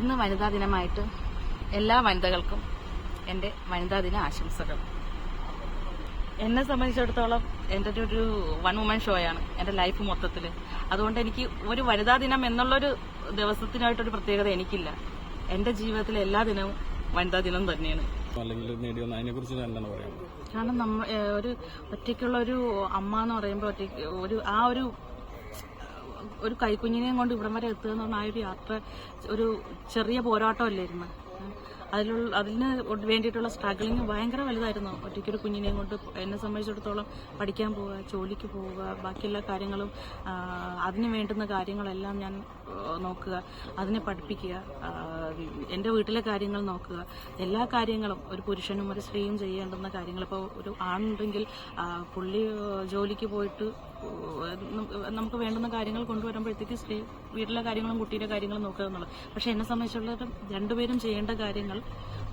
ഇന്ന് വനിതാ ദിനമായിട്ട് എല്ലാ വനിതകൾക്കും എന്റെ വനിതാ ദിന ആശംസകൾ. എന്നെ സംബന്ധിച്ചിടത്തോളം എന്റെ ഒരു വൺ വുമൻ ഷോയാണ് എന്റെ ലൈഫ് മൊത്തത്തിൽ അതുകൊണ്ട് എനിക്ക് ഒരു വനിതാ ദിനം എന്നുള്ളൊരു ദിവസത്തിനായിട്ടൊരു പ്രത്യേകത എനിക്കില്ല. എന്റെ ജീവിതത്തിലെ എല്ലാ ദിനവും വനിതാ ദിനം തന്നെയാണ്. അല്ലെങ്കിൽ അതിനെക്കുറിച്ച് എന്താണ് പറയുന്നത്? കാരണം നമ്മ ഒരു ഒറ്റയ്ക്കുള്ള ഒരു അമ്മ എന്ന് പറയുമ്പോൾ ഒറ്റയ്ക്ക് ഒരു ആ ഒരു ഒരു കൈക്കുഞ്ഞിനെയും കൊണ്ട് ഇവിടം വരെ എത്തുക എന്ന് പറഞ്ഞാൽ ആ ഒരു യാത്ര ഒരു ചെറിയ പോരാട്ടമല്ലായിരുന്നു. അതിലുള്ള അതിന് വേണ്ടിയിട്ടുള്ള സ്ട്രഗിളിങ് ഭയങ്കര വലുതായിരുന്നു. ഒറ്റയ്ക്കൊരു കുഞ്ഞിനെയും കൊണ്ട് എന്നെ സംബന്ധിച്ചിടത്തോളം പഠിക്കാൻ പോവുക ജോലിക്ക് പോവുക ബാക്കിയെല്ലാ കാര്യങ്ങളും അതിന് വേണ്ടുന്ന കാര്യങ്ങളെല്ലാം ഞാൻ നോക്കുക. അതിനെ പഠിപ്പിക്കുക എന്റെ വീട്ടിലെ കാര്യങ്ങൾ നോക്കുക. എല്ലാ കാര്യങ്ങളും ഒരു പുരുഷനും ഒരു സ്ത്രീയും ചെയ്യേണ്ടുന്ന കാര്യങ്ങൾ. ഇപ്പോൾ ഒരു ആണുണ്ടെങ്കിൽ പുള്ളി ജോലിക്ക് പോയിട്ട് നമുക്ക് വേണ്ടുന്ന കാര്യങ്ങൾ കൊണ്ടുവരുമ്പോഴത്തേക്ക് സ്ത്രീ വീട്ടിലെ കാര്യങ്ങളും കുട്ടിയുടെ കാര്യങ്ങളും നോക്കുക എന്നുള്ളത്. പക്ഷേ എന്നെ സംബന്ധിച്ചുള്ള രണ്ടുപേരും ചെയ്യേണ്ട കാര്യങ്ങൾ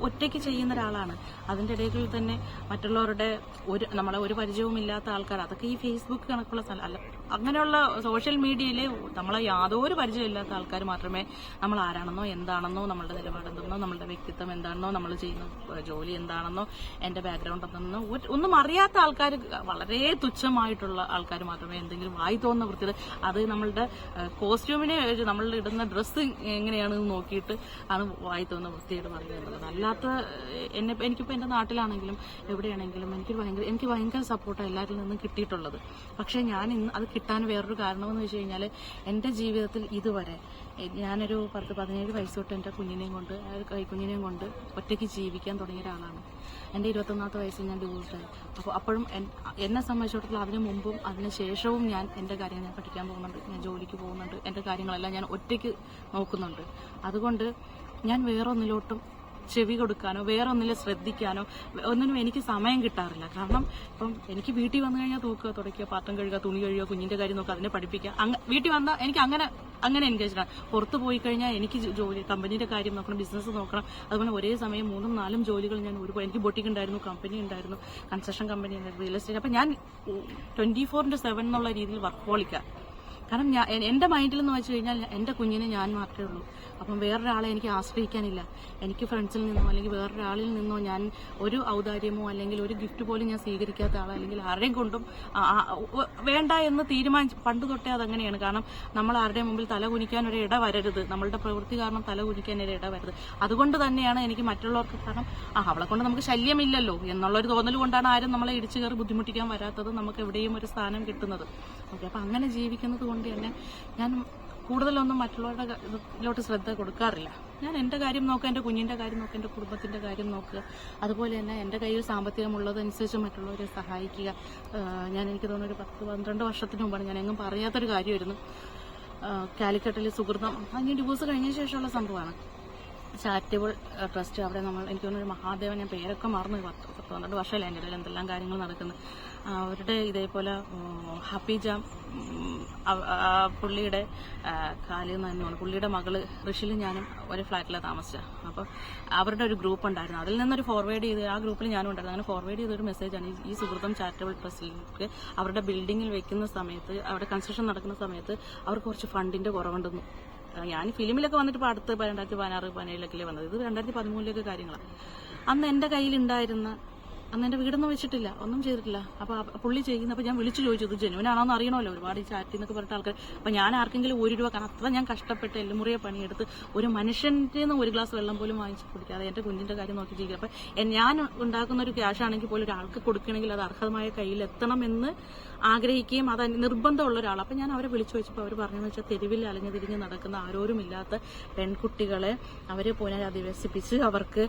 ഒറ്റയ്ക്ക് ചെയ്യുന്ന ഒരാളാണ്. അതിന്റെ ഇടയിൽ തന്നെ മറ്റുള്ളവരുടെ ഒരു നമ്മളെ ഒരു പരിചയവും ഇല്ലാത്ത ആൾക്കാർ. അതൊക്കെ ഈ ഫേസ്ബുക്ക് കണക്കുള്ള സ്ഥലം അല്ല അങ്ങനെയുള്ള സോഷ്യൽ മീഡിയയിൽ നമ്മളെ യാതൊരു പരിചയമില്ലാത്ത ആൾക്കാർ മാത്രമേ നമ്മൾ ആരാണെന്നോ എന്താണെന്നോ നമ്മളുടെ നിലപാടെന്തെന്നോ നമ്മളുടെ വ്യക്തിത്വം എന്താണെന്നോ നമ്മൾ ചെയ്യുന്ന ജോലി എന്താണെന്നോ എന്റെ ബാക്ക്ഗ്രൗണ്ട് എന്താണെന്നോ ഒന്നും അറിയാത്ത ആൾക്കാർ വളരെ തുച്ഛമായിട്ടുള്ള ആൾക്കാർ മാത്രമേ എന്തെങ്കിലും വായി തോന്നുന്ന വൃത്തിയിൽ അത് നമ്മളുടെ കോസ്റ്റ്യൂമിനെ നമ്മൾ ഇടുന്ന ഡ്രസ്സ് എങ്ങനെയാണ് നോക്കിയിട്ട് ആണ് വായി തോന്നുന്ന വൃത്തിയായിട്ട് പറയുന്നത് അല്ലാത്ത എന്നെ എനിക്കിപ്പോൾ എന്റെ നാട്ടിലാണെങ്കിലും എവിടെയാണെങ്കിലും എനിക്ക് ഭയങ്കര എനിക്ക് ഭയങ്കര സപ്പോർട്ടാണ് എല്ലാവരിൽ നിന്നും കിട്ടിയിട്ടുള്ളത്. പക്ഷേ ഞാൻ ഇന്ന് അത് കിട്ടാൻ വേറൊരു കാരണമെന്ന് വെച്ച് കഴിഞ്ഞാൽ എന്റെ ജീവിതത്തിൽ ഇതുവരെ ഞാനൊരു പത്ത് പതിനേഴ് വയസ്സ് തൊട്ട് എന്റെ കുഞ്ഞിനെയും കൊണ്ട് കൈക്കുഞ്ഞിനെയും കൊണ്ട് ഒറ്റയ്ക്ക് ജീവിക്കാൻ തുടങ്ങിയ ഒരാളാണ്. എന്റെ ഇരുപത്തൊന്നാമത്തെ വയസ്സിൽ ഞാൻ ഡിവോഴ്സായി അപ്പോൾ അപ്പോഴും എന്നെ സംബന്ധിച്ചിടത്തോളം അതിന് മുമ്പും അതിന് ശേഷവും ഞാൻ എന്റെ കാര്യങ്ങൾ ഞാൻ പഠിക്കാൻ പോകുന്നുണ്ട് ഞാൻ ജോലിക്ക് പോകുന്നുണ്ട് എന്റെ കാര്യങ്ങളെല്ലാം ഞാൻ ഒറ്റയ്ക്ക് നോക്കുന്നുണ്ട്. അതുകൊണ്ട് ഞാൻ വേറൊന്നിലോട്ടും ചെവി കൊടുക്കാനോ വേറെ ഒന്നിലും ശ്രദ്ധിക്കാനോ ഒന്നിനും എനിക്ക് സമയം കിട്ടാറില്ല. കാരണം ഇപ്പം എനിക്ക് വീട്ടിൽ വന്നു കഴിഞ്ഞാൽ തൂക്കുക തുടയ്ക്കുക പാത്രം കഴുകുക തുണി കഴുകുക കുഞ്ഞിന്റെ കാര്യം നോക്കുക അതിനെ പഠിപ്പിക്കുക. വീട്ടിൽ വന്നാൽ എനിക്ക് അങ്ങനെ അങ്ങനെ എൻഗേജ്ഡ് ആണ് പുറത്ത് പോയി കഴിഞ്ഞാൽ എനിക്ക് ജോലി കമ്പനിയുടെ കാര്യം നോക്കണം ബിസിനസ് നോക്കണം. അതുപോലെ ഒരേ സമയം മൂന്നും നാലും ജോലികൾ ഞാൻ ഒരു എനിക്ക് ബൊട്ടിക് ഉണ്ടായിരുന്നു കമ്പനി ഉണ്ടായിരുന്നു കൺസ്ട്രക്ഷൻ കമ്പനി ഉണ്ടായിരുന്നു റിയൽ എസ്റ്റേറ്റ് അപ്പം ഞാൻ ട്വന്റി ഫോറിന്റെ സെവൻ എന്നുള്ള രീതിയിൽ വർക്ക് ഹോളിക്കാം കാരണം ഞാൻ എന്റെ മൈൻഡിൽ എന്ന് വെച്ച് കഴിഞ്ഞാൽ എന്റെ കുഞ്ഞിനെ ഞാൻ മാത്രമേ ഉള്ളൂ. അപ്പം വേറൊരാളെ എനിക്ക് ആശ്രയിക്കാനില്ല. എനിക്ക് ഫ്രണ്ട്സിൽ നിന്നോ അല്ലെങ്കിൽ വേറൊരാളിൽ നിന്നോ ഞാൻ ഒരു ഔദാര്യമോ അല്ലെങ്കിൽ ഒരു ഗിഫ്റ്റ് പോലും ഞാൻ സ്വീകരിക്കാത്ത ആളോ. അല്ലെങ്കിൽ ആരെയും കൊണ്ടും വേണ്ട എന്ന് തീരുമാനിച്ചു പണ്ട് തൊട്ടേ അതങ്ങനെയാണ്. കാരണം നമ്മൾ ആരുടെ മുമ്പിൽ തല കുനിക്കാൻ ഒരു ഇട വരരുത്. നമ്മളുടെ പ്രവൃത്തി കാരണം തല കുനിക്കാൻ ഒരു ഇട വരരുത്. അതുകൊണ്ട് തന്നെയാണ് എനിക്ക് മറ്റുള്ളവർക്ക് കാരണം ആ അവളെ കൊണ്ട് നമുക്ക് ശല്യമില്ലല്ലോ എന്നുള്ളൊരു തോന്നൽ കൊണ്ടാണ് ആരും നമ്മളെ ഇടിച്ചു കയറി ബുദ്ധിമുട്ടിക്കാൻ വരാത്തത്. നമുക്ക് എവിടെയും ഒരു സ്ഥാനം കിട്ടുന്നത്. ഓക്കെ അപ്പം അങ്ങനെ ജീവിക്കുന്നത് കൊണ്ട് തന്നെ ഞാൻ കൂടുതലൊന്നും മറ്റുള്ളവരുടെ ഇതിലോട്ട് ശ്രദ്ധ കൊടുക്കാറില്ല. ഞാൻ എന്റെ കാര്യം നോക്കുക എന്റെ കുഞ്ഞിന്റെ കാര്യം നോക്കുക എന്റെ കുടുംബത്തിന്റെ കാര്യം നോക്കുക. അതുപോലെ തന്നെ എന്റെ കയ്യിൽ സാമ്പത്തികമുള്ളതനുസരിച്ച് മറ്റുള്ളവരെ സഹായിക്കുക. ഞാൻ എനിക്ക് തോന്നുന്നു ഒരു പത്ത് പന്ത്രണ്ട് വർഷത്തിന് മുമ്പാണ് ഞാൻ എങ്ങും പറയാത്തൊരു കാര്യമായിരുന്നു. കാലിക്കട്ടിൽ സുഹൃതം. അത് ഞാൻ ഡിവോഴ്സ് കഴിഞ്ഞ ശേഷമുള്ള സംഭവമാണ്. ചാരിറ്റബിൾ ട്രസ്റ്റ് അവിടെ നമ്മൾ എനിക്ക് തോന്നുന്നു ഒരു മഹാദേവൻ ഞാൻ പേരൊക്കെ മറന്നു. പത്ത് പത്ത് പന്ത്രണ്ട് വർഷമല്ല എന്റെ ഇടയിൽ എന്തെല്ലാം കാര്യങ്ങൾ നടക്കുന്നത് അവരുടെ ഇതേപോലെ ഹാപ്പി ജാം പുള്ളിയുടെ കാലിൽ നിന്ന് തന്നെയാണ്. പുള്ളിയുടെ മകൾ ഋഷിലും ഞാനും ഒരു ഫ്ലാറ്റിലാണ് താമസിച്ചത് അപ്പോൾ അവരുടെ ഒരു ഗ്രൂപ്പ് ഉണ്ടായിരുന്നു. അതിൽ നിന്നൊരു ഫോർവേഡ് ചെയ്ത് ആ ഗ്രൂപ്പിൽ ഞാനും ഉണ്ടായിരുന്നു. അങ്ങനെ ഫോർവേഡ് ചെയ്തൊരു മെസ്സേജാണ് ഈ- സുഹൃത്തം ചാരിറ്റബിൾ ട്രസ്റ്റിലേക്ക് അവരുടെ ബിൽഡിങ്ങിൽ വെക്കുന്ന സമയത്ത് അവിടെ കൺസ്ട്രക്ഷൻ നടക്കുന്ന സമയത്ത് അവർക്ക് കുറച്ച് ഫണ്ടിന്റെ കുറവുണ്ടെന്ന്. ഞാൻ ഫിലിമിലൊക്കെ വന്നിട്ട് അടുത്ത് രണ്ടായിരത്തി പതിനാറ് പതിനേഴിലൊക്കെ വന്നത്. ഇത് രണ്ടായിരത്തി പതിമൂന്നിലൊക്കെ കാര്യങ്ങളാണ്. അന്ന് എന്റെ കയ്യിലുണ്ടായിരുന്ന അന്ന് എന്റെ വീടൊന്നും വെച്ചിട്ടില്ല. ഒന്നും ചെയ്തിട്ടില്ല. അപ്പോൾ പുള്ളി ചെയ്യുന്നപ്പോൾ ഞാൻ വിളിച്ചു ചോദിച്ചു ഇത് ജനുവനാണോ എന്ന് അറിയണമല്ലോ ഒരുപാട് ചാറ്റി എന്നൊക്കെ പറഞ്ഞിട്ട് ആൾക്കാർ അപ്പോൾ ഞാൻ ആർക്കെങ്കിലും ഒരു രൂപ കാരണം അത്ര ഞാൻ കഷ്ടപ്പെട്ട് എല്ലുമുറിയെ പണിയെടുത്ത് ഒരു മനുഷ്യന്റെ നിന്ന് ഒരു ഗ്ലാസ് വെള്ളം പോലും വാങ്ങിച്ചു കുടിക്കാതെ എന്റെ കുഞ്ഞിന്റെ കാര്യം നോക്കി ജീവിക്കുക. അപ്പം ഞാൻ ഉണ്ടാക്കുന്ന ഒരു ക്യാഷ് ആണെങ്കിൽ പോലും ഒരാൾക്ക് കൊടുക്കണമെങ്കിൽ അത് അർഹമായ കയ്യിൽ എത്തണമെന്ന് ആഗ്രഹിക്കുകയും അത് നിർബന്ധമുള്ള ഒരാൾ അപ്പം ഞാൻ അവരെ വിളിച്ചു വെച്ചപ്പോൾ അവർ പറഞ്ഞു വെച്ചാൽ തെരുവിൽ അലഞ്ഞു തിരിഞ്ഞ് നടക്കുന്ന ആരോരുമില്ലാത്ത പെൺകുട്ടികളെ അവർ പുനരധിവസിപ്പിച്ച് അവർക്ക്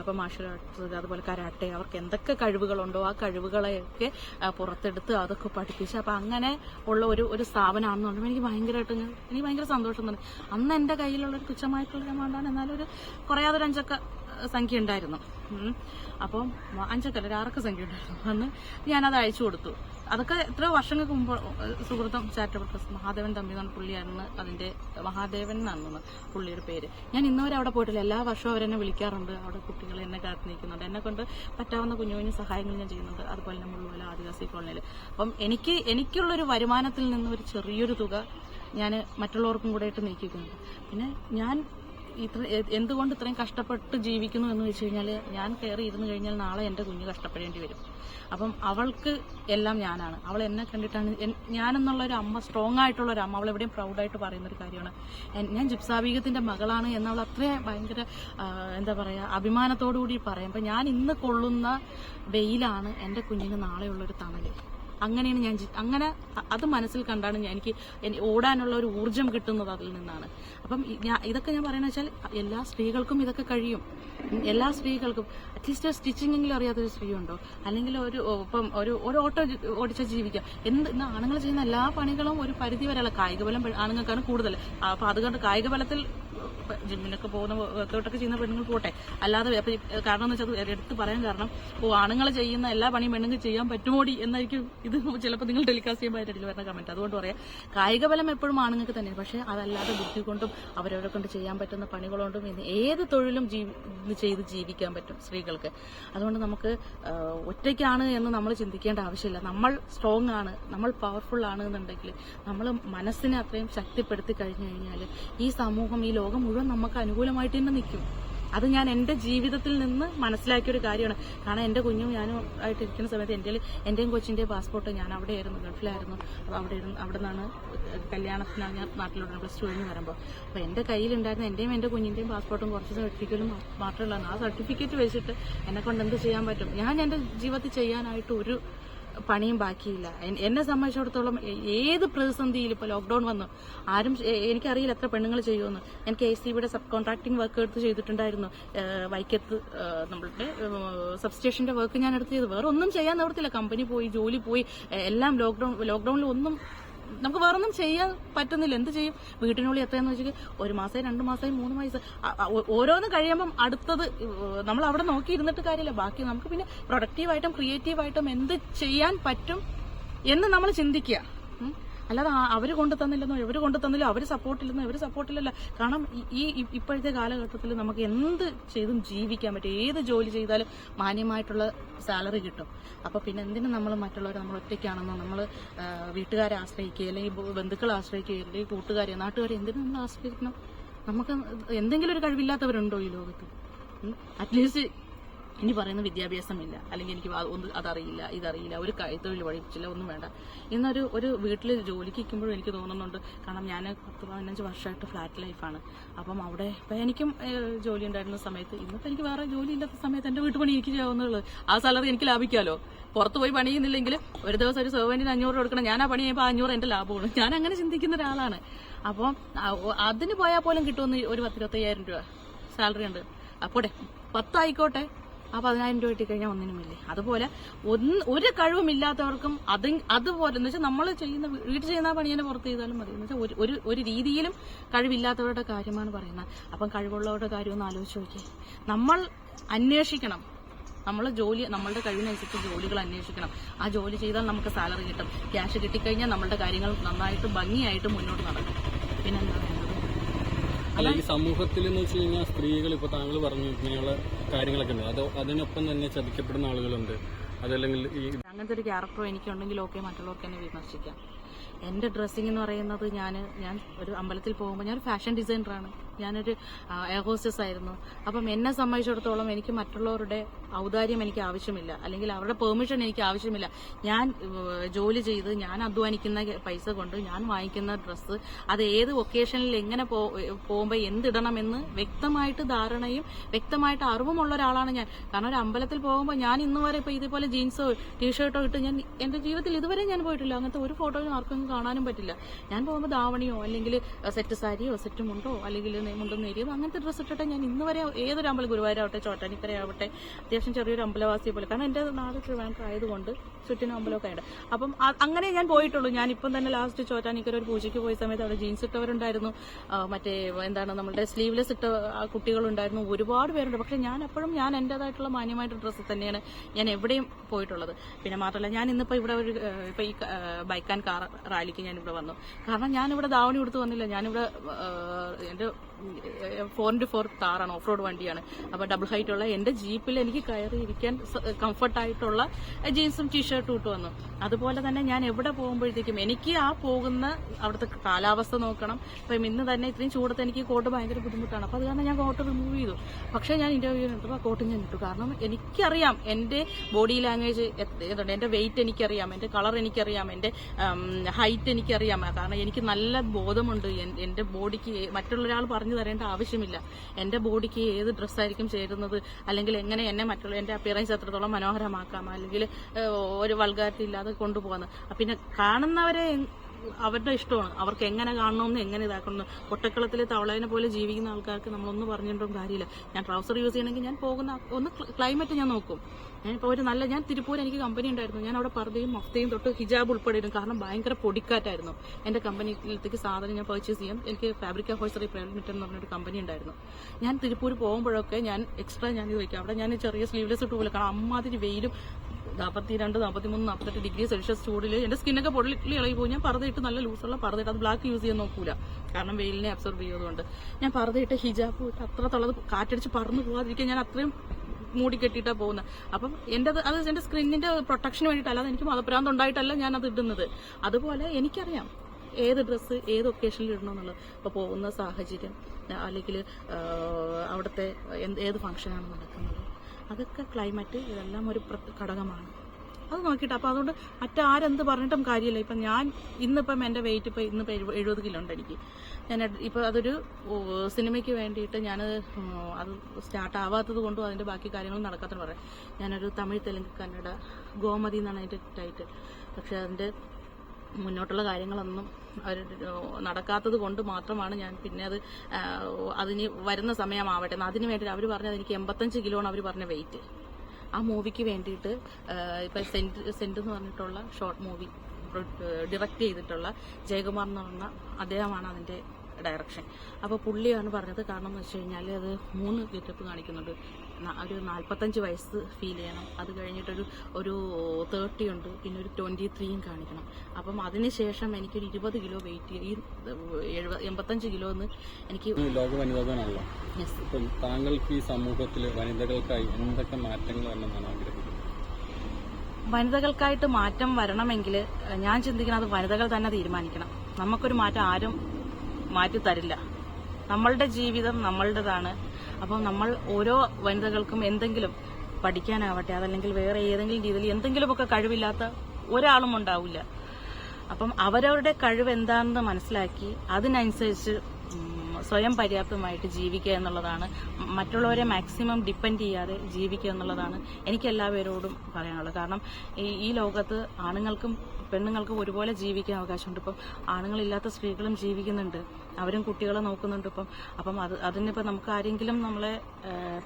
ഇപ്പം മാർഷൽ ആർട്സ് അതുപോലെ കരാട്ടെ അവർക്ക് എന്തൊക്കെ കഴിവുകളുണ്ടോ ആ കഴിവുകളെയൊക്കെ പുറത്തെടുത്ത് അതൊക്കെ പഠിപ്പിച്ച് അപ്പം അങ്ങനെ ഉള്ള ഒരു ഒരു സ്ഥാപനമാണെന്നുണ്ടെങ്കിൽ എനിക്ക് ഭയങ്കരമായിട്ട് എനിക്ക് ഭയങ്കര സന്തോഷം തന്നെ. അന്ന് എന്റെ കയ്യിലുള്ള ഒരു തുച്ഛമായിട്ടുള്ള എമൗണ്ടാണ് എന്നാലും ഒരു കുറയാതെ ഒരു അഞ്ചൊക്കെ സംഖ്യ ഉണ്ടായിരുന്നു. അപ്പം അഞ്ചൊക്കെ ഒരു ആറൊക്കെ സംഖ്യ ഉണ്ടായിരുന്നു. അന്ന് ഞാനത് അയച്ചു കൊടുത്തു. അതൊക്കെ എത്ര വർഷങ്ങൾക്ക് മുമ്പ് സുഹൃത്തും ചാരിറ്റബിൾ ട്രസ്റ്റ് മഹാദേവൻ തമ്പി എന്നാണ് പുള്ളിയാണ് അതിന്റെ മഹാദേവൻ എന്നാണ് പുള്ളിയുടെ പേര്. ഞാൻ ഇന്നുവരെ അവിടെ പോയിട്ടില്ല. എല്ലാ വർഷവും അവരെന്നെ വിളിക്കാറുണ്ട്. അവിടെ കുട്ടികൾ എന്നെ കാത്തു നിൽക്കുന്നുണ്ട് എന്നെ കൊണ്ട് പറ്റാവുന്ന കുഞ്ഞു കുഞ്ഞു സഹായങ്ങൾ ഞാൻ ചെയ്യുന്നുണ്ട്. അതുപോലെ തന്നെ മുള്ളുവല ആദിവാസി കോളനിയിൽ അപ്പം എനിക്ക് എനിക്കുള്ളൊരു വരുമാനത്തിൽ നിന്ന് ഒരു ചെറിയൊരു തുക ഞാൻ മറ്റുള്ളവർക്കും കൂടെ ആയിട്ട് നീക്കിക്കുന്നുണ്ട് പിന്നെ ഞാൻ ഇത്ര എന്തുകൊണ്ട് ഇത്രയും കഷ്ടപ്പെട്ട് ജീവിക്കുന്നു എന്ന് വെച്ച് കഴിഞ്ഞാൽ ഞാൻ കയറി ഇരുന്ന് കഴിഞ്ഞാൽ നാളെ എന്റെ കുഞ്ഞ് കഷ്ടപ്പെടേണ്ടി വരും. അപ്പം അവൾക്ക് എല്ലാം ഞാനാണ്. അവൾ എന്നെ കണ്ടിട്ടാണ് ഞാനെന്നുള്ള ഒരു അമ്മ സ്ട്രോങ് ആയിട്ടുള്ള ഒരു അമ്മ അവൾ എവിടെയും പ്രൗഡായിട്ട് പറയുന്ന ഒരു കാര്യമാണ് ഞാൻ ജിപ്സാബീഗത്തിന്റെ മകളാണ് എന്നവൾ അത്രയും ഭയങ്കര എന്താ പറയുക അഭിമാനത്തോടു കൂടി പറയും അപ്പം ഞാൻ ഇന്ന് കൊള്ളുന്ന വെയിലാണ് എന്റെ കുഞ്ഞിന് നാളെയുള്ളൊരു തണൽ. അങ്ങനെയാണ് ഞാൻ അങ്ങനെ അത് മനസ്സിൽ കണ്ടാണ് ഞാൻ എനിക്ക് ഓടാനുള്ള ഒരു ഊർജം കിട്ടുന്നത് അതിൽ നിന്നാണ്. അപ്പം ഇതൊക്കെ ഞാൻ പറയുന്നത് വെച്ചാൽ എല്ലാ സ്ത്രീകൾക്കും ഇതൊക്കെ കഴിയും. എല്ലാ സ്ത്രീകൾക്കും. അറ്റ്ലീസ്റ്റ് സ്റ്റിച്ചിങ്ങെങ്കിലും അറിയാത്തൊരു സ്ത്രീ ഉണ്ടോ അല്ലെങ്കിൽ ഒരു ഇപ്പം ഒരു ഒരു ഓട്ടോ ഓടിച്ച ജീവിക്കാം. എന്ത് ഇന്ന് ആണുങ്ങൾ ചെയ്യുന്ന എല്ലാ പണികളും ഒരു പരിധി വരെയുള്ള കായിക ബലം പെ- ആണുങ്ങൾക്കാണ് കൂടുതൽ. അപ്പൊ അതുകൊണ്ട് കായിക ബലത്തിൽ ഇപ്പൊ ജിമ്മിനൊക്കെ പോകുന്ന വർക്കൗട്ടൊക്കെ ചെയ്യുന്ന പെണ്ണുങ്ങൾ പോട്ടെ. അല്ലാതെ കാരണം എന്ന് വെച്ചാൽ എടുത്ത് പറയാൻ കാരണം ഓ ആണുങ്ങൾ ചെയ്യുന്ന എല്ലാ പണിയും പെണ്ണുങ്ങൾ ചെയ്യാൻ പറ്റുമോടി എന്നായിരിക്കും ഇത് ചിലപ്പോൾ നിങ്ങൾ ടെലികാസ്റ്റ് ചെയ്യുമ്പോഴായിരിക്കും വരുന്ന കമന്റ് അതുകൊണ്ട് പറയാം കായിക ബലം എപ്പോഴും ആണുങ്ങൾക്ക് തന്നെ പക്ഷേ അതല്ലാതെ ബുദ്ധി കൊണ്ടും അവരവരെ കൊണ്ട് ചെയ്യാൻ പറ്റുന്ന പണികളുകൊണ്ടും ഏത് തൊഴിലും ജീവി ചെയ്ത് ജീവിക്കാൻ പറ്റും സ്ത്രീകൾക്ക്. അതുകൊണ്ട് നമുക്ക് ഒറ്റയ്ക്കാണ് എന്ന് നമ്മൾ ചിന്തിക്കേണ്ട ആവശ്യമില്ല. നമ്മൾ സ്ട്രോങ് ആണ് നമ്മൾ പവർഫുൾ ആണ് എന്നുണ്ടെങ്കിൽ നമ്മൾ മനസ്സിനെ അത്രയും ശക്തിപ്പെടുത്തി കഴിഞ്ഞു കഴിഞ്ഞാൽ ഈ സമൂഹം ഈ ലോകം മുഴുവൻ നമുക്ക് അനുകൂലമായിട്ട് തന്നെ നിൽക്കും. അത് ഞാൻ എന്റെ ജീവിതത്തിൽ നിന്ന് മനസ്സിലാക്കിയ ഒരു കാര്യമാണ്. കാരണം എന്റെ കുഞ്ഞും ഞാനും ആയിട്ട് ഇരിക്കുന്ന സമയത്ത് എന്റെ എന്റെയും കൊച്ചിന്റെയും പാസ്പോർട്ട് ഞാൻ അവിടെയായിരുന്നു ഗൾഫിലായിരുന്നു. അപ്പോൾ അവിടെ ഇരുന്ന് അവിടെ നിന്നാണ് കല്യാണത്തിനാണ് ഞാൻ നാട്ടിലോട്ട് പ്ലസ് ടു കഴിഞ്ഞ് വരുമ്പോൾ. അപ്പോൾ എന്റെ കയ്യിലുണ്ടായിരുന്ന എന്റെയും എന്റെ കുഞ്ഞിന്റെയും പാസ്പോർട്ടും കുറച്ച് സർട്ടിഫിക്കറ്റും മാത്രമേ ഉള്ളൂ ആ സർട്ടിഫിക്കറ്റ് വെച്ചിട്ട് എന്നെ കൊണ്ട് എന്ത് ചെയ്യാൻ പറ്റും? ഞാൻ എന്റെ ജീവിതത്തിൽ ചെയ്യാനായിട്ട് ഒരു പണിയും ബാക്കിയില്ല. എന്നെ സംബന്ധിച്ചിടത്തോളം ഏത് പ്രതിസന്ധിയിൽ ഇപ്പോൾ ലോക്ക്ഡൌൺ വന്നു ആരും എ- എനിക്കറിയില്ല എത്ര പെണ്ണുങ്ങൾ ചെയ്യുമെന്ന്. ഞാൻ കെ എസ് സിയുടെ സബ് കോൺട്രാക്ടിങ് വർക്ക് എടുത്ത് ചെയ്തിട്ടുണ്ടായിരുന്നു. വൈക്കത്ത് നമ്മളുടെ സബ് സ്റ്റേഷന്റെ വർക്ക് ഞാൻ എടുത്ത് ചെയ്ത്. വേറെ ഒന്നും ചെയ്യാൻ നിവർത്തില്ല കമ്പനി പോയി ജോലി പോയി എല്ലാം ലോക്ക്ഡൌൺ ലോക്ക്ഡൌണിൽ ഒന്നും നമുക്ക് വേറൊന്നും ചെയ്യാൻ പറ്റുന്നില്ല. എന്ത് ചെയ്യും? വീട്ടിനുള്ളിൽ എത്രയെന്ന് വെച്ചാൽ ഒരു മാസം രണ്ട് മാസം മൂന്ന് മാസം ഓരോന്നും കഴിയുമ്പം അടുത്തത് നമ്മൾ അവിടെ നോക്കി ഇരുന്നിട്ട് കാര്യമില്ല. ബാക്കി നമുക്ക് പിന്നെ പ്രൊഡക്റ്റീവായിട്ടും ക്രിയേറ്റീവായിട്ടും എന്ത് ചെയ്യാൻ പറ്റും എന്ന് നമ്മൾ ചിന്തിക്കുക. അല്ലാതെ അവർ കൊണ്ടു തന്നില്ലെന്നോ ഇവർ കൊണ്ടു തന്നില്ലോ അവർ സപ്പോർട്ടില്ലെന്നോ ഇവർ സപ്പോർട്ടില്ലല്ലോ. കാരണം ഈ- ഇപ്പോഴത്തെ കാലഘട്ടത്തിൽ നമുക്ക് എന്ത് ചെയ്തും ജീവിക്കാൻ പറ്റും. ഏത് ജോലി ചെയ്താലും മാന്യമായിട്ടുള്ള സാലറി കിട്ടും. അപ്പൊ പിന്നെ എന്തിനു നമ്മൾ മറ്റുള്ളവരെ നമ്മൾ ഒറ്റയ്ക്കാണെന്നോ നമ്മൾ വീട്ടുകാരെ ആശ്രയിക്കുക അല്ലെങ്കിൽ ബന്ധുക്കളെ ആശ്രയിക്കുക അല്ലെങ്കിൽ കൂട്ടുകാരെ നാട്ടുകാരെ എന്തിനു നമ്മൾ ആശ്രയിക്കണം? നമുക്ക് എന്തെങ്കിലും ഒരു കഴിവില്ലാത്തവരുണ്ടോ ഈ ലോകത്ത്? അറ്റ്ലീസ്റ്റ് ഇനി പറയുന്ന വിദ്യാഭ്യാസമില്ല. അല്ലെങ്കിൽ എനിക്ക് അതറിയില്ല ഇതറിയില്ല ഒരു കൈത്തൊഴിൽ പഠിച്ചില്ല ഒന്നും വേണ്ട. ഇന്നൊരു ഒരു വീട്ടിൽ ജോലിക്ക് നിൽക്കുമ്പോഴും എനിക്ക് തോന്നുന്നുണ്ട് കാരണം ഞാൻ പത്ത് പതിനഞ്ച് വർഷമായിട്ട് ഫ്ലാറ്റ് ലൈഫാണ് അപ്പം അവിടെ ഇപ്പം എനിക്കും ജോലി ഉണ്ടായിരുന്ന സമയത്ത് ഇന്നിപ്പോൾ എനിക്ക് വേറെ ജോലി ഇല്ലാത്ത സമയത്ത് എന്റെ വീട്ടുപണി എനിക്ക് ചെയ്യാവുന്നുള്ളൂ ആ സാലറി എനിക്ക് ലാഭിക്കാമല്ലോ പുറത്ത് പോയി പണി ചെയ്യുന്നില്ലെങ്കിൽ ഒരു ദിവസം ഒരു സെർവന്റിന് അഞ്ഞൂറ് കൊടുക്കണം. ഞാൻ ആ പണി ചെയ്യുമ്പോൾ അഞ്ഞൂറ് എന്റെ ലാഭമാണ്. ഞാൻ അങ്ങനെ ചിന്തിക്കുന്ന ഒരാളാണ്. അപ്പം അതിന് പോയാൽ പോലും കിട്ടുമെന്ന് ഒരു പത്തിരുപത്തയ്യായിരം രൂപ സാലറി ഉണ്ട്. അപ്പോടെ പത്തായിക്കോട്ടെ. ആ പതിനായിരം രൂപ കിട്ടിക്കഴിഞ്ഞാൽ ഒന്നിനുമില്ലേ? അതുപോലെ ഒന്ന് ഒരു കഴിവുമില്ലാത്തവർക്കും അത് അതുപോലെ. എന്ന് വെച്ചാൽ നമ്മൾ ചെയ്യുന്ന വീട്ടിൽ ചെയ്യുന്ന പണി തന്നെ പുറത്ത് ചെയ്താലും മതി. എന്ന് വെച്ചാൽ ഒരു ഒരു രീതിയിലും കഴിവില്ലാത്തവരുടെ കാര്യമാണ് പറയുന്നത്. അപ്പം കഴിവുള്ളവരുടെ കാര്യം ഒന്ന് ആലോചിച്ച് നോക്കിയേ. നമ്മൾ അന്വേഷിക്കണം. നമ്മൾ ജോലി നമ്മളുടെ കഴിവിനനുസരിച്ച് ജോലികൾ അന്വേഷിക്കണം. ആ ജോലി ചെയ്താൽ നമുക്ക് സാലറി കിട്ടും. ക്യാഷ് കിട്ടിക്കഴിഞ്ഞാൽ നമ്മളുടെ കാര്യങ്ങൾ നന്നായിട്ട് ഭംഗിയായിട്ട് മുന്നോട്ട് നടക്കും. പിന്നെന്താ? അല്ല ഈ സമൂഹത്തിൽ എന്ന് വെച്ച് കഴിഞ്ഞാൽ സ്ത്രീകൾ ഇപ്പൊ താങ്കൾ പറഞ്ഞു ഇങ്ങനെയുള്ള കാര്യങ്ങളൊക്കെ ഉണ്ട്. അത് അതിനൊപ്പം തന്നെ ചതിക്കപ്പെടുന്ന ആളുകളുണ്ട്. അതല്ലെങ്കിൽ ഈ അങ്ങനത്തെ ഒരു ക്യാരക്ടറോ എനിക്കുണ്ടെങ്കിൽ ഓക്കെ മറ്റുള്ളവർക്ക് എന്നെ വിമർശിക്കാം. എന്റെ ഡ്രസ്സിംഗ് എന്ന് പറയുന്നത് ഞാൻ ഞാൻ ഒരു അമ്പലത്തിൽ പോകുമ്പോൾ ഞാനൊരു ഫാഷൻ ഡിസൈനറാണ് ഞാനൊരു എയർ ഹോസ്റ്റസ് ആയിരുന്നു. അപ്പം എന്നെ സംബന്ധിച്ചിടത്തോളം എനിക്ക് മറ്റുള്ളവരുടെ ഔദാര്യം എനിക്ക് ആവശ്യമില്ല. അല്ലെങ്കിൽ അവരുടെ പെർമിഷൻ എനിക്ക് ആവശ്യമില്ല. ഞാൻ ജോലി ചെയ്ത് ഞാൻ അധ്വാനിക്കുന്ന പൈസ കൊണ്ട് ഞാൻ വാങ്ങിക്കുന്ന ഡ്രസ്സ് അത് ഏത് ഒക്കേഷനിൽ എങ്ങനെ പോകുമ്പോൾ എന്തിടണമെന്ന് വ്യക്തമായിട്ട് ധാരണയും വ്യക്തമായിട്ട് അറിവുമുള്ള ഒരാളാണ് ഞാൻ. കാരണം ഒരു അമ്പലത്തിൽ പോകുമ്പോൾ ഞാൻ ഇന്നുവരെ വരെ ഇതുപോലെ ഇതേപോലെ ജീൻസോ ടീഷർട്ടോ ഇട്ട് ഞാൻ എന്റെ ജീവിതത്തിൽ ഇതുവരെ ഞാൻ പോയിട്ടില്ല. അങ്ങനത്തെ ഒരു ഫോട്ടോയും ആർക്കും കാണാനും പറ്റില്ല. ഞാൻ പോകുമ്പോൾ ധാവണിയോ അല്ലെങ്കിൽ സെറ്റ് സാരിയോ സെറ്റ് മുണ്ടോ അല്ലെങ്കിൽ മുണ്ടും നേരിയോ അങ്ങനത്തെ ഡ്രസ്സ് ഇട്ടിട്ട് ഞാൻ ഇന്ന് വരെ ഏതൊരു അമ്പലം ഗുരുവായൂരാവട്ടെ ചോട്ടാനിക്കരയാവട്ടെ അത്യാവശ്യം ചെറിയൊരു അമ്പലവാസി പോലെ. കാരണം എന്റെ നാട് ട്രിവാൻഡ്രം ആയതുകൊണ്ട് ചുറ്റിനും അമ്പലമൊക്കെ ഉണ്ട് അപ്പം അങ്ങനെ ഞാൻ പോയിട്ടുള്ളൂ. ഞാൻ ഇപ്പം തന്നെ ലാസ്റ്റ് ചോറ്റാനിക്കര ഒരു പൂജയ്ക്ക് പോയ സമയത്ത് അവിടെ ജീൻസ് ഇട്ടവരുണ്ടായിരുന്നു. മറ്റേ എന്താണ് നമ്മുടെ സ്ലീവ്ലെസ് ഇട്ട കുട്ടികളുണ്ടായിരുന്നു. ഒരുപാട് പേരുണ്ട്. പക്ഷെ ഞാൻ എപ്പോഴും ഞാൻ എന്റെതായിട്ടുള്ള മാന്യമായിട്ടുള്ള ഡ്രസ്സ് തന്നെയാണ് ഞാൻ എവിടെയും പോയിട്ടുള്ളത്. പിന്നെ മാത്രമല്ല ഞാൻ ഇന്നിപ്പോ ഇവിടെ ഒരു ഇപ്പൊ ഈ ബൈക്ക് ആൻഡ് കാർ റാലിക്ക് ഞാൻ ഇവിടെ വന്നു. കാരണം ഞാൻ ഇവിടെ ധാവണി കൊടുത്ത് വന്നില്ല. ഞാനിവിടെ എന്റെ ഫോർ ഇന്റു ഫോർ കാറാണ് ഓഫ് റോഡ് വണ്ടിയാണ്. അപ്പോൾ ഡബിൾ ഹൈറ്റ് ഉള്ള എന്റെ ജീപ്പിൽ എനിക്ക് കയറി ഇരിക്കാൻ കംഫർട്ടായിട്ടുള്ള ജീൻസും ടീഷർട്ടും ഇട്ട് വന്നു. അതുപോലെ തന്നെ ഞാൻ എവിടെ പോകുമ്പോഴത്തേക്കും എനിക്ക് ആ പോകുന്ന അവിടുത്തെ കാലാവസ്ഥ നോക്കണം. അപ്പൊ ഇന്ന് തന്നെ ഇത്രയും ചൂടത്ത് എനിക്ക് കോട്ട് ഭയങ്കര ബുദ്ധിമുട്ടാണ്. അപ്പോൾ അത് കാരണം ഞാൻ കോട്ട് റിമൂവ് ചെയ്തു. പക്ഷേ ഞാൻ ഇന്റർവ്യൂ ആ കോട്ട് ഞാൻ ഇട്ടു. കാരണം എനിക്കറിയാം എന്റെ ബോഡി ലാംഗ്വേജ് ഏതുണ്ട് എന്റെ വെയിറ്റ് എനിക്കറിയാം എന്റെ കളർ എനിക്കറിയാം എന്റെ ഹൈറ്റ് എനിക്കറിയാം. കാരണം എനിക്ക് നല്ല ബോധമുണ്ട്. എൻ- എന്റെ ബോഡിക്ക് മറ്റുള്ള ഒരാൾ പറഞ്ഞു തരേണ്ട ആവശ്യമില്ല. എന്റെ ബോഡിക്ക് ഏത് ഡ്രസ്സായിരിക്കും ചേരുന്നത് അല്ലെങ്കിൽ എങ്ങനെ എന്നെ മറ്റുള്ള എന്റെ അപ്പിയറൻസ് എത്രത്തോളം മനോഹരമാക്കാം അല്ലെങ്കിൽ ഒരു വൾഗാരിറ്റി ഇല്ലാതെ കൊണ്ടുപോകുന്നത്. പിന്നെ കാണുന്നവരെ അവരുടെ ഇഷ്ടമാണ്. അവർക്ക് എങ്ങനെ കാണണമെന്ന് എങ്ങനെ ഇതാക്കണം ഒട്ടക്കളത്തിലെ തവളേനെ പോലെ ജീവിക്കുന്ന ആൾക്കാർക്ക് നമ്മളൊന്നും പറഞ്ഞിട്ടും കാര്യമില്ല. ഞാൻ ട്രൗസർ യൂസ് ചെയ്യണമെങ്കിൽ ഞാൻ പോകുന്ന ഒന്ന് ക്ലൈമറ്റ് ഞാൻ നോക്കും. ഞാനിപ്പോൾ ഒരു നല്ല ഞാൻ തിരുപ്പൂർ എനിക്ക് കമ്പനി ഉണ്ടായിരുന്നു. ഞാൻ അവിടെ പർദ്ദയും മഫ്തയും തൊട്ട് ഹിജാബ് ഉൾപ്പെടെയിരുന്നു കാരണം ഭയങ്കര പൊടിക്കാറ്റായിരുന്നു. എന്റെ കമ്പനിയിലേക്ക് സാധനം ഞാൻ പർച്ചേസ് ചെയ്യാം എനിക്ക് ഫാബ്രിക്ക ഹോഴ്സറി പ്രൈവറ്റ് എന്ന് പറഞ്ഞൊരു കമ്പനി ഉണ്ടായിരുന്നു. ഞാൻ തിരുപ്പൂർ പോകുമ്പോഴൊക്കെ ഞാൻ എക്സ്ട്രാ ഞാൻ ഇത് വയ്ക്കും അവിടെ ഞാൻ ചെറിയ സ്ലീവ്ലെസ് ഇട്ട് പോലെ കാരണം അമ്മാതിരി വെയിലും നാൽപ്പത്തി രണ്ട് നാൽപ്പത്തി മൂന്ന് നാൽപ്പത്തെട്ട് ഡിഗ്രി സെൽഷ്യസ് ചൂടിൽ എന്റെ സ്കിന്നൊക്കെ പൊള്ളി ഇളകി പോകും ഞാൻ പറഞ്ഞിട്ട് നല്ല ലൂസുള്ള പറഞ്ഞിട്ട് അത് ബ്ലാക്ക് യൂസ് ചെയ്യാൻ നോക്കൂല. കാരണം വെയിലിനെ അബ്സോർബ് ചെയ്യുന്നതുകൊണ്ട്. ഞാൻ പറഞ്ഞിട്ട് ഹിജാബ് ഇട്ട് അത്ര തള്ളത് കാറ്റടിച്ച് പറന്നു പോകാതിരിക്കാൻ ഞാൻ അത്രയും മൂടി കെട്ടിയിട്ടാണ് പോകുന്നത് അപ്പം എന്റെ അത് എന്റെ സ്ക്രീനിന്റെ പ്രൊട്ടക്ഷന് വേണ്ടിയിട്ടല്ല എനിക്ക് മതപ്രാന്ത് ഉണ്ടായിട്ടല്ല ഞാൻ അത് ഇടുന്നത്. അതുപോലെ എനിക്കറിയാം ഏത് ഡ്രസ്സ് ഏത് ഒക്കേഷനിൽ ഇടണമെന്നുള്ളത് ഇപ്പോൾ പോകുന്ന സാഹചര്യം അല്ലെങ്കിൽ അവിടുത്തെ ഏത് ഫംഗ്ഷനാണ് നടക്കുന്നത്. അതൊക്കെ ക്ലൈമറ്റ് ഇതെല്ലാം ഒരു ഘടകമാണ്. അത് നോക്കിയിട്ട് അപ്പോൾ അതുകൊണ്ട് മറ്റാരെന്ത് പറഞ്ഞിട്ടും കാര്യമില്ല. ഇപ്പം ഞാൻ ഇന്നിപ്പം എന്റെ വെയിറ്റ് ഇപ്പം ഇന്നിപ്പോൾ എഴു എഴുപത് കിലോ ഉണ്ട് എനിക്ക്. ഞാൻ ഇപ്പോൾ അതൊരു സിനിമയ്ക്ക് വേണ്ടിയിട്ട് ഞാൻ അത് സ്റ്റാർട്ട് ആവാത്തത് കൊണ്ടും അതിന്റെ ബാക്കി കാര്യങ്ങളും നടക്കാത്തത് പറയാം. ഞാനൊരു തമിഴ് തെലുങ്ക് കന്നഡ ഗോമതി എന്നാണ് അതിന്റെ ടൈറ്റിൽ പക്ഷേ അതിന്റെ മുന്നോട്ടുള്ള കാര്യങ്ങളൊന്നും അവർ നടക്കാത്തത് കൊണ്ട് മാത്രമാണ് ഞാൻ പിന്നെ അത് അതിന് വരുന്ന സമയമാവട്ടെ. അതിന് വേണ്ടി അവർ പറഞ്ഞത് എനിക്ക് എൺപത്തഞ്ച് കിലോ ആണ് അവർ പറഞ്ഞ വെയിറ്റ് ആ മൂവിക്ക് വേണ്ടിയിട്ട് ഇപ്പം സെന്റ് സെന്റ് എന്ന് പറഞ്ഞിട്ടുള്ള ഷോർട്ട് മൂവി ഡയറക്റ്റ് ചെയ്തിട്ടുള്ള ജയകുമാർ എന്ന് പറഞ്ഞ അദ്ദേഹമാണ് അതിന്റെ ഡയറക്ഷൻ അപ്പോൾ പുള്ളിയാണ് പറഞ്ഞത് കാരണം എന്ന് വെച്ച് കഴിഞ്ഞാൽ അത് മൂന്ന് ഗെറ്റപ്പ് കാണിക്കുന്നുണ്ട്. ഒരു നാൽപ്പത്തഞ്ച് വയസ്സ് ഫീൽ ചെയ്യണം. അത് കഴിഞ്ഞിട്ടൊരു ഒരു തേർട്ടി ഉണ്ട്. പിന്നെ ഒരു ട്വന്റി ത്രീയും കാണിക്കണം. അപ്പം അതിനുശേഷം എനിക്കൊരു ഇരുപത് കിലോ വെയിറ്റ് ഈ എഴുപത് എൺപത്തഞ്ച് കിലോ എന്ന് എനിക്ക് ലോക വനിതാ താങ്കൾക്ക് ഈ സമൂഹത്തിൽ വനിതകൾക്കായി എന്തൊക്കെ മാറ്റങ്ങൾ വരണമെന്നാണ് ആഗ്രഹിക്കുന്നത്? വനിതകൾക്കായിട്ട് മാറ്റം വരണമെങ്കിൽ ഞാൻ ചിന്തിക്കുന്നത് വനിതകൾ തന്നെ തീരുമാനിക്കണം. നമുക്കൊരു മാറ്റം ആരും മാറ്റി തരില്ല നമ്മളുടെ ജീവിതം നമ്മളുടേതാണ്. അപ്പോൾ നമ്മൾ ഓരോ വനിതകൾക്കും എന്തെങ്കിലും പഠിക്കാനാവട്ടെ അതല്ലെങ്കിൽ വേറെ ഏതെങ്കിലും രീതിയിൽ എന്തെങ്കിലുമൊക്കെ കഴിവില്ലാത്ത ഒരാളും ഉണ്ടാവില്ല. അപ്പം അവരവരുടെ കഴിവ് എന്താണെന്ന് മനസ്സിലാക്കി അതിനനുസരിച്ച് സ്വയം പര്യാപ്തമായിട്ട് ജീവിക്കുക എന്നുള്ളതാണ്. മറ്റുള്ളവരെ മാക്സിമം ഡിപ്പെൻഡ് ചെയ്യാതെ ജീവിക്കുക എന്നുള്ളതാണ് എനിക്ക് എല്ലാവരോടും പറയാനുള്ളത്. കാരണം ഈ ലോകത്ത് ആണുങ്ങൾക്കും പെണ്ണുങ്ങൾക്കും ഒരുപോലെ ജീവിക്കാൻ അവകാശമുണ്ട്. ഇപ്പം ആണുങ്ങളില്ലാത്ത സ്ത്രീകളും ജീവിക്കുന്നുണ്ട്. അവരും കുട്ടികളെ നോക്കുന്നുണ്ട് ഇപ്പം. അപ്പം അത് അതിനിപ്പോൾ നമുക്ക് ആരെങ്കിലും നമ്മളെ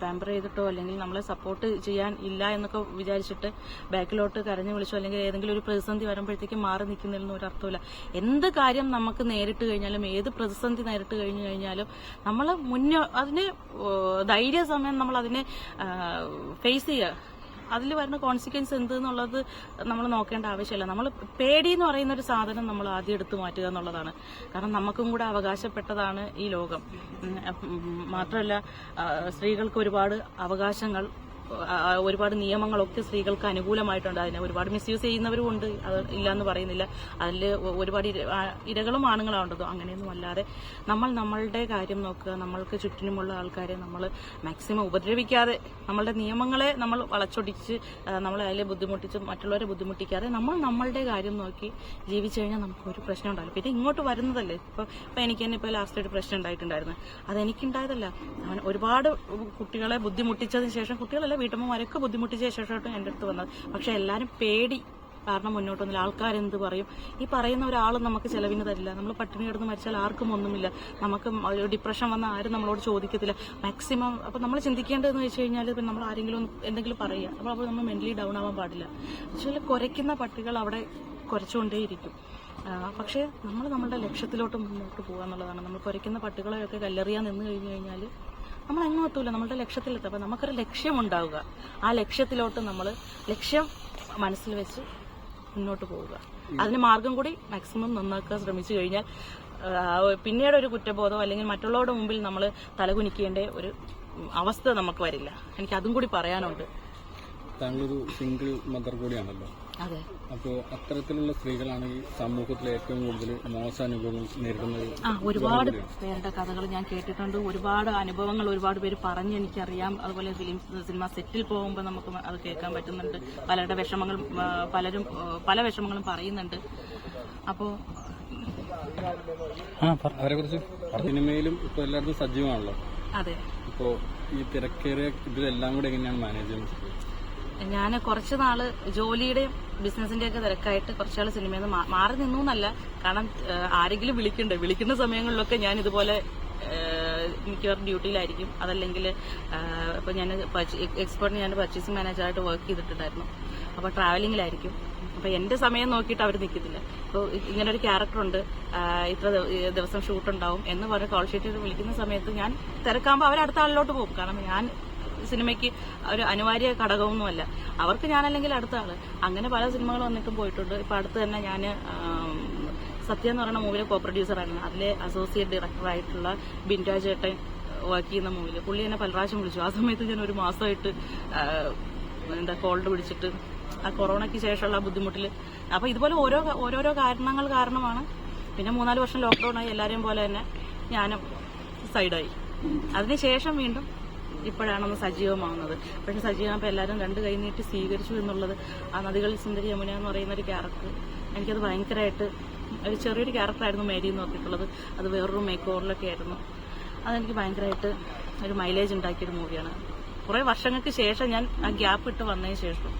പാമ്പർ ചെയ്തിട്ടോ അല്ലെങ്കിൽ നമ്മളെ സപ്പോർട്ട് ചെയ്യാൻ ഇല്ല എന്നൊക്കെ വിചാരിച്ചിട്ട് ബാക്കിലോട്ട് കരഞ്ഞു വിളിച്ചോ അല്ലെങ്കിൽ ഏതെങ്കിലും ഒരു പ്രതിസന്ധി വരുമ്പോഴത്തേക്കും മാറി നിൽക്കുന്നില്ലെന്ന് ഒരു അർത്ഥമില്ല എന്ത് കാര്യം നമുക്ക് നേരിട്ട് കഴിഞ്ഞാലും ഏത് പ്രതിസന്ധി നേരിട്ട് കഴിഞ്ഞു കഴിഞ്ഞാലും നമ്മൾ മുന്നോ അതിന് ധൈര്യ സമയം നമ്മൾ അതിനെ ഫേസ് ചെയ്യുക. അതിൽ വരുന്ന കോൺസിക്വൻസ് എന്ത് എന്നുള്ളത് നമ്മൾ നോക്കേണ്ട ആവശ്യമില്ല. നമ്മൾ പേടി എന്ന് പറയുന്ന ഒരു സാധനം നമ്മൾ ആദ്യം എടുത്തു മാറ്റുക എന്നുള്ളതാണ്. കാരണം നമുക്കും കൂടെ അവകാശപ്പെട്ടതാണ് ഈ ലോകം. മാത്രമല്ല സ്ത്രീകൾക്ക് ഒരുപാട് അവകാശങ്ങൾ ഒരുപാട് നിയമങ്ങളൊക്കെ സ്ത്രീകൾക്ക് അനുകൂലമായിട്ടുണ്ട്. അതിനെ ഒരുപാട് മിസ്യൂസ് ചെയ്യുന്നവരും ഉണ്ട്. അത് ഇല്ലയെന്ന് പറയുന്നില്ല. അതിൽ ഒരുപാട് ഇരകളും ആണുങ്ങളാണ്ടതോ അങ്ങനെയൊന്നും അല്ലാതെ നമ്മൾ നമ്മളുടെ കാര്യം നോക്കുക. നമ്മൾക്ക് ചുറ്റിനുമുള്ള ആൾക്കാരെ നമ്മൾ മാക്സിമം ഉപദ്രവിക്കാതെ നമ്മളുടെ നിയമങ്ങളെ നമ്മൾ വളച്ചൊടിച്ച് നമ്മളെ അതിലെ ബുദ്ധിമുട്ടിച്ച് മറ്റുള്ളവരെ ബുദ്ധിമുട്ടിക്കാതെ നമ്മൾ നമ്മളുടെ കാര്യം നോക്കി ജീവിച്ചു കഴിഞ്ഞാൽ നമുക്ക് ഒരു പ്രശ്നം ഉണ്ടാവില്ല. പിന്നെ ഇങ്ങോട്ട് വരുന്നതല്ലേ? ഇപ്പോൾ ഇപ്പം എനിക്ക് തന്നെ ഇപ്പോൾ ലാസ്റ്റ് ഒരു പ്രശ്നം ഉണ്ടായിട്ടുണ്ടായിരുന്നു. അതെനിക്കുണ്ടായതല്ല. അവൻ ഒരുപാട് കുട്ടികളെ ബുദ്ധിമുട്ടിച്ചതിന് ശേഷം കുട്ടികളല്ല വീട്ടമ്മമാരൊക്കെ ബുദ്ധിമുട്ടിച്ച ശേഷമായിട്ട് എന്റെ അടുത്ത് വന്നത്. പക്ഷെ എല്ലാവരും പേടി. കാരണം മുന്നോട്ട് വന്നില്ല. ആൾക്കാരെന്ത് പറയും? ഈ പറയുന്ന ഒരാളും നമുക്ക് ചെലവിന് തരില്ല. നമ്മൾ പട്ടിണി കിടന്ന് മരിച്ചാൽ ആർക്കും ഒന്നുമില്ല. നമുക്ക് ഡിപ്രഷൻ വന്ന ആരും നമ്മളോട് ചോദിക്കത്തില്ല. മാക്സിമം അപ്പം നമ്മൾ ചിന്തിക്കേണ്ടതെന്ന് വെച്ച് കഴിഞ്ഞാൽ ഇപ്പം നമ്മൾ ആരെങ്കിലും എന്തെങ്കിലും പറയുക. അപ്പോൾ അപ്പോൾ നമ്മൾ മെന്റലി ഡൗൺ ആവാൻ പാടില്ല. പക്ഷേ കുറയ്ക്കുന്ന പട്ടികൾ അവിടെ കുറച്ചുകൊണ്ടേയിരിക്കും. പക്ഷേ നമ്മൾ നമ്മുടെ ലക്ഷ്യത്തിലോട്ട് മുന്നോട്ട് പോകുക എന്നുള്ളതാണ് നമ്മൾ കുറയ്ക്കുന്ന പട്ടികളെയൊക്കെ കല്ലെറിയാൻ നിന്ന് കഴിഞ്ഞു കഴിഞ്ഞാൽ നമ്മൾ എങ്ങും എത്തൂല നമ്മളുടെ ലക്ഷ്യത്തിലെത്തും. അപ്പം നമുക്കൊരു ലക്ഷ്യമുണ്ടാവുക. ആ ലക്ഷ്യത്തിലോട്ട് നമ്മൾ ലക്ഷ്യം മനസ്സിൽ വെച്ച് മുന്നോട്ട് പോവുക. അതിന് മാർഗം കൂടി മാക്സിമം നന്നാക്കാൻ ശ്രമിച്ചു കഴിഞ്ഞാൽ പിന്നീട് ഒരു കുറ്റബോധം അല്ലെങ്കിൽ മറ്റുള്ളവരുടെ മുമ്പിൽ നമ്മൾ തലകുനിക്കേണ്ട ഒരു അവസ്ഥ നമുക്ക് വരില്ല. എനിക്ക് അതും കൂടി പറയാനുണ്ട്. താങ്കളൊരു സിംഗിൾ മദർ കൂടിയാണല്ലോ. അപ്പോൾ അത്തരത്തിലുള്ള സ്ത്രീകളാണ് ഈ സമൂഹത്തിൽ ഏറ്റവും കൂടുതൽ മോശ അനുഭവങ്ങൾ നേരിടുന്നത്. ആ ഒരുപാട് പേരുടെ കഥകൾ ഞാൻ കേട്ടിട്ടുണ്ട്. ഒരുപാട് അനുഭവങ്ങൾ ഒരുപാട് പേര് പറഞ്ഞ് എനിക്കറിയാം. അതുപോലെ ഫിലിം സിനിമ സെറ്റിൽ പോകുമ്പോൾ നമുക്ക് അത് കേൾക്കാൻ പറ്റുന്നുണ്ട്. പലരുടെ വിഷമങ്ങൾ പലരും പല വിഷമങ്ങളും പറയുന്നുണ്ട്. അപ്പോൾ അവരെ കുറിച്ച് സിനിമയിലും ഇപ്പൊ എല്ലായിടത്തും സജീവമാണല്ലോ. അതെ. ഇപ്പോ ഈ തിരക്കേറിയ ഇതിലെല്ലാം കൂടെ എങ്ങനെയാണ് മാനേജ് ചെയ്യുന്നത്? ഞാൻ കുറച്ച് നാൾ ജോലിയുടെയും ബിസിനസിന്റെ ഒക്കെ തിരക്കായിട്ട് കുറച്ചാൾ സിനിമയിൽ നിന്ന് മാറി നിന്നു എന്നല്ല കാരണം ആരെങ്കിലും വിളിക്കണ്ടേ? വിളിക്കുന്ന സമയങ്ങളിലൊക്കെ ഞാൻ ഇതുപോലെ മിക്കവാറും ഡ്യൂട്ടിയിലായിരിക്കും. അതല്ലെങ്കിൽ ഇപ്പൊ ഞാൻ എക്സ്പേർട്ട് ഞാൻ പർച്ചേസിംഗ് മാനേജറായിട്ട് വർക്ക് ചെയ്തിട്ടുണ്ടായിരുന്നു. അപ്പോൾ ട്രാവലിംഗിലായിരിക്കും. അപ്പൊ എന്റെ സമയം നോക്കിയിട്ട് അവർ നിൽക്കത്തില്ല ഇപ്പോൾ ഇങ്ങനെ ഒരു ക്യാരക്ടർ ഉണ്ട് ഇത്ര ദിവസം ഷൂട്ട് ഉണ്ടാവും എന്ന് പറഞ്ഞ് കോൾ ഷീറ്റ് വിളിക്കുന്ന സമയത്ത് ഞാൻ തിരക്കാകുമ്പോൾ അവരടുത്ത ആളിലോട്ട് പോകും. കാരണം ഞാൻ സിനിമയ്ക്ക് ഒരു അനിവാര്യ ഘടകമൊന്നുമല്ല. അവർക്ക് ഞാനല്ലെങ്കിൽ അടുത്ത ആൾ അങ്ങനെ പല സിനിമകൾ വന്നിട്ടും പോയിട്ടുണ്ട്. ഇപ്പൊ അടുത്ത് തന്നെ ഞാൻ സത്യ എന്ന് പറയുന്ന മൂവിയിലെ കോ പ്രൊഡ്യൂസറായിരുന്നു അതിലെ അസോസിയേറ്റ് ഡയറക്ടറായിട്ടുള്ള ബിൻഡോ ചേട്ടൻ വർക്ക് ചെയ്യുന്ന മൂവിയിൽ പുള്ളി എന്നെ പല പ്രാവശ്യം വിളിച്ചു. ആ സമയത്ത് ഞാൻ ഒരു മാസമായിട്ട് ആ, എന്താ കോൾഡ് പിടിച്ചിട്ട് ആ കൊറോണയ്ക്ക് ശേഷമുള്ള ബുദ്ധിമുട്ടിൽ അപ്പൊ ഇതുപോലെ ഓരോ ഓരോരോ കാരണങ്ങൾ കാരണമാണ്. പിന്നെ മൂന്നാൽ വർഷം ലോക്ക്ഡൌൺ ആയി. എല്ലാവരെയും പോലെ തന്നെ ഞാനും സൈഡായി അതിനുശേഷം വീണ്ടും ഇപ്പോഴാണൊന്ന് സജീവമാവുന്നത്. പക്ഷെ സജീവമാകുമ്പോൾ എല്ലാവരും രണ്ട് കൈ സ്വീകരിച്ചു എന്നുള്ളത് ആ നദികളിൽ സുന്ദരി യമുന എന്ന് പറയുന്ന ഒരു ക്യാരക്ടർ എനിക്കത് ഭയങ്കരമായിട്ട് ഒരു ചെറിയൊരു ക്യാരക്ടറായിരുന്നു മേരി എന്ന് നോക്കിയിട്ടുള്ളത് അത് വേറൊരു മേക്ക് ഓവറിലൊക്കെ ആയിരുന്നു. അതെനിക്ക് ഭയങ്കരമായിട്ട് ഒരു മൈലേജ് ഉണ്ടാക്കിയൊരു മൂവിയാണ് കുറേ വർഷങ്ങൾക്ക് ശേഷം ഞാൻ ആ ഗ്യാപ്പ് ഇട്ട് വന്നതിന് ശേഷം.